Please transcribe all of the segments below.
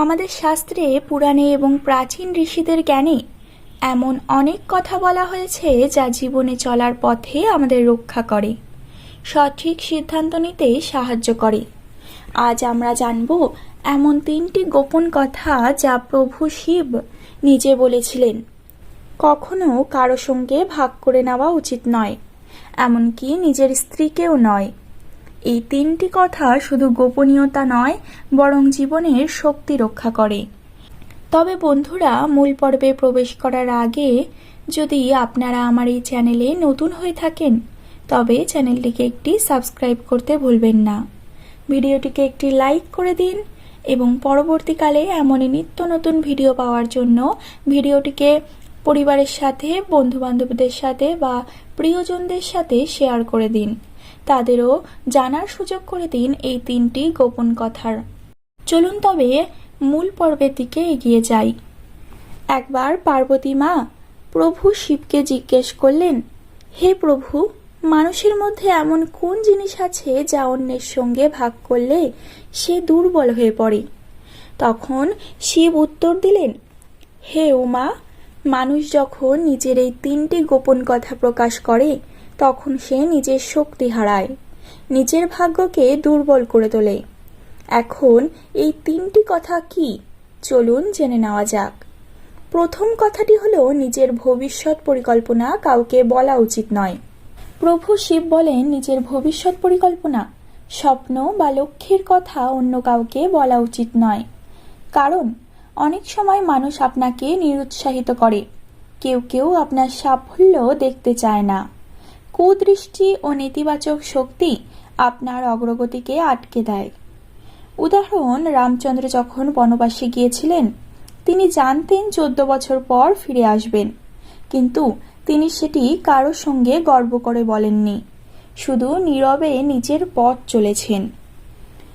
আমাদের শাস্ত্রে পুরাণে এবং প্রাচীন ঋষিদের জ্ঞানে এমন অনেক কথা বলা হয়েছে যা জীবনে চলার পথে আমাদের রক্ষা করে, সঠিক সিদ্ধান্ত নিতে সাহায্য করে। আজ আমরা জানব এমন তিনটি গোপন কথা যা প্রভু শিব নিজে বলেছিলেন। কখনো কারও সঙ্গে ভাগ করে নেওয়া উচিত নয়, এমনকি নিজের স্ত্রীকেও নয়। এই তিনটি কথা শুধু গোপনীয়তা নয়, বরং জীবনের শক্তি রক্ষা করে। তবে বন্ধুরা, মূল পর্বে প্রবেশ করার আগে, যদি আপনারা আমার এই চ্যানেলে নতুন হয়ে থাকেন, তবে চ্যানেলটিকে একটি সাবস্ক্রাইব করতে ভুলবেন না। ভিডিওটিকে একটি লাইক করে দিন এবং পরবর্তীকালে এমনই নিত্য নতুন ভিডিও পাওয়ার জন্য ভিডিওটিকে পরিবারের সাথে, বন্ধুবান্ধবদের সাথে বা প্রিয়জনদের সাথে শেয়ার করে দিন। তাদেরও জানার সুযোগ করে দিন এই তিনটি গোপন কথার। চলুন তবে মূল পর্বের দিকে এগিয়ে যাই। একবার পার্বতী মা প্রভু শিবকে জিজ্ঞেস করলেন, হে প্রভু, মানুষের মধ্যে এমন কোন জিনিস আছে যা অন্যের সঙ্গে ভাগ করলে সে দুর্বল হয়ে পড়ে? তখন শিব উত্তর দিলেন, হে উমা, মানুষ যখন নিজের এই তিনটি গোপন কথা প্রকাশ করে তখন সে নিজের শক্তি হারায়, নিজের ভাগ্যকে দুর্বল করে তোলে। এখন এই তিনটি কথা কি? চলুন জেনে নেওয়া যাক। প্রথম কথাটি হলো, নিজের ভবিষ্যৎ পরিকল্পনা কাউকে বলা উচিত নয়। প্রভু শিব বলেন, নিজের ভবিষ্যৎ পরিকল্পনা, স্বপ্ন বা লক্ষ্যের কথা অন্য কাউকে বলা উচিত নয়। কারণ, অনেক সময় মানুষ আপনাকে নিরুৎসাহিত করে। কেউ কেউ আপনার সাফল্য দেখতে চায় না। কুদৃষ্টি ও নেতিবাচক শক্তি আপনার অগ্রগতিকে আটকে দেয়। উদাহরণ, রামচন্দ্র যখন বনবাসে গিয়েছিলেন, তিনি জানতেন চোদ্দ বছর পর ফিরে আসবেন। কিন্তু তিনি সেটি কারোর সঙ্গে গর্ব করে বলেননি। শুধু নীরবে নিজের পথ চলেছেন।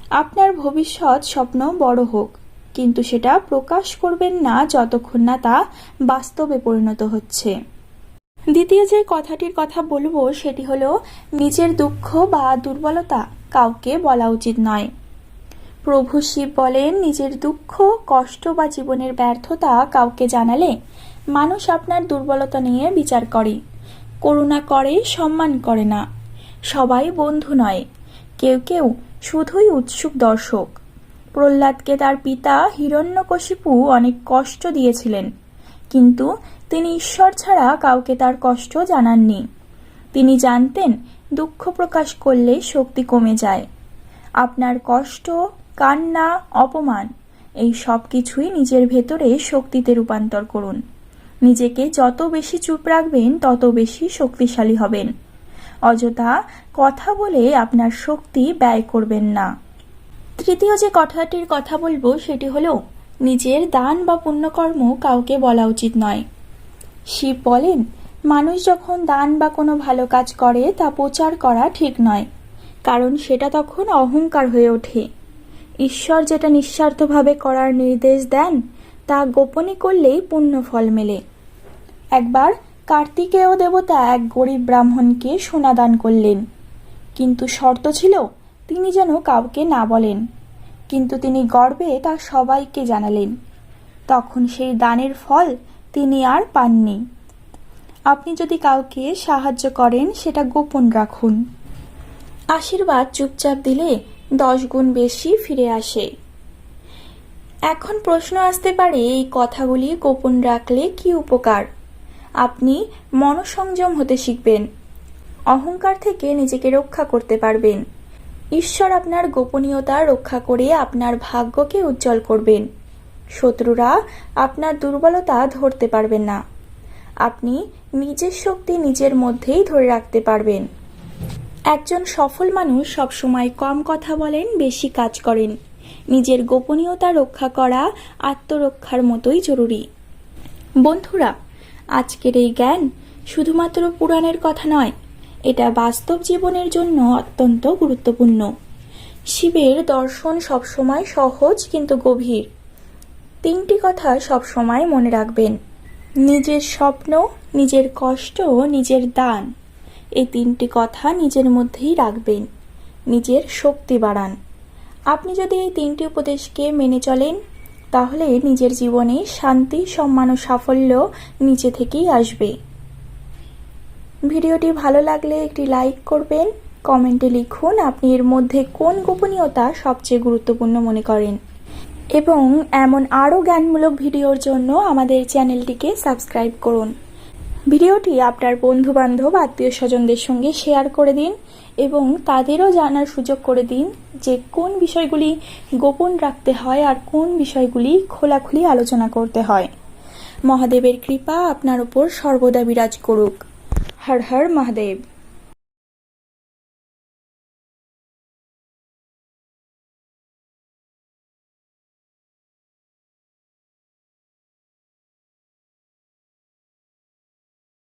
আপনার ভবিষ্যৎ স্বপ্ন বড় হোক, কিন্তু সেটা প্রকাশ করবেন না যতক্ষণ না তা বাস্তবে পরিণত হচ্ছে। দ্বিতীয় যে কথাটির কথা বলব সেটি হলো, নিজের দুঃখ বা দুর্বলতা কাউকে বলা উচিত নয়। প্রভু শিব বলেন, নিজের দুঃখ, কষ্ট বা জীবনের ব্যর্থতা কাউকে জানালে মানুষ আপনার দুর্বলতা নিয়ে বিচার করে। করুণা করে, সম্মান করে না। সবাই বন্ধু নয়, কেউ কেউ শুধুই উৎসুক দর্শক। প্রহ্লাদকে তার পিতা হিরণ্যকশিপু অনেক কষ্ট দিয়েছিলেন। কিন্তু তিনি ঈশ্বর ছাড়া কাউকে তার কষ্ট জানাননি। তিনি জানতেন, দুঃখ প্রকাশ করলে শক্তি কমে যায়। আপনার কষ্ট, কান্না, অপমান, এই সব কিছুই নিজের ভেতরে শক্তিতে রূপান্তর করুন। নিজেকে যত বেশি চুপ রাখবেন, তত বেশি শক্তিশালী হবেন। অযথা কথা বলে আপনার শক্তি ব্যয় করবেন না। তৃতীয় যে কথাটির কথা বলব, সেটি হলো নিজের দান বা পুণ্যকর্ম কাউকে বলা উচিত নয়। শিব বলেন, মানুষ যখন দান বা কোনো ভালো কাজ করে, তা প্রচার করা ঠিক নয়, কারণ সেটা তখন অহংকার হয়ে ওঠে। ঈশ্বর যেটা নিঃস্বার্থভাবে করার নির্দেশ দেন, তা গোপনে করলেই পুণ্য ফল মেলে। একবার কার্তিকেয় দেবতা এক গরিব ব্রাহ্মণকে সোনা দান করলেন, কিন্তু শর্ত ছিল, তিনি যেন কাউকে না বলেন। কিন্তু তিনি গর্বে তা সবাইকে জানালেন। তখন সেই দানের ফল তিনি আর পাননি। আপনি যদি কাউকে সাহায্য করেন, সেটা গোপন রাখুন। আশীর্বাদ চুপচাপ দিলে দশ গুণ বেশি ফিরে আসে। এখন প্রশ্ন আসতে পারে, এই কথাগুলি গোপন রাখলে কি উপকার? আপনি মনসংযম হতে শিখবেন। অহংকার থেকে নিজেকে রক্ষা করতে পারবেন। ঈশ্বর আপনার গোপনীয়তা রক্ষা করে আপনার ভাগ্যকে উজ্জ্বল করবেন। শত্রুরা আপনার দুর্বলতা ধরতে পারবেন না। আপনি নিজের শক্তি নিজের মধ্যেই ধরে রাখতে পারবেন। একজন সফল মানুষ সবসময় কম কথা বলেন, বেশি কাজ করেন। নিজের গোপনীয়তা রক্ষা করা আত্মরক্ষার মতোই জরুরি। বন্ধুরা, আজকের এই জ্ঞান শুধুমাত্র পুরাণের কথা নয় এটা বাস্তব জীবনের জন্য অত্যন্ত গুরুত্বপূর্ণ। শিবের দর্শন সবসময় সহজ কিন্তু গভীর। তিনটি কথা সবসময় মনে রাখবেন। নিজের স্বপ্ন, নিজের কষ্ট, নিজের দান, এই তিনটি কথা নিজের মধ্যেই রাখবেন। নিজের শক্তি বাড়ান। আপনি যদি এই তিনটি উপদেশকে মেনে চলেন, তাহলে নিজের জীবনে শান্তি, সম্মান ও সাফল্য নিচে থেকেই আসবে। ভিডিওটি ভালো লাগলে একটি লাইক করবেন, কমেন্টে লিখুন আপনি এর মধ্যে কোন গোপনীয়তা সবচেয়ে গুরুত্বপূর্ণ মনে করেন। এবং এমন আরও জ্ঞানমূলক ভিডিওর জন্য আমাদের চ্যানেলটিকে সাবস্ক্রাইব করুন। ভিডিওটি আপনার বন্ধু বান্ধব আত্মীয় স্বজনদের সঙ্গে শেয়ার করে দিন এবং তাদেরও জানার সুযোগ করে দিন যে কোন বিষয়গুলি গোপন রাখতে হয় আর কোন বিষয়গুলি খোলাখুলি আলোচনা করতে হয়। মহাদেবের কৃপা আপনার উপর সর্বদা বিরাজ করুক। हर हर महादेव।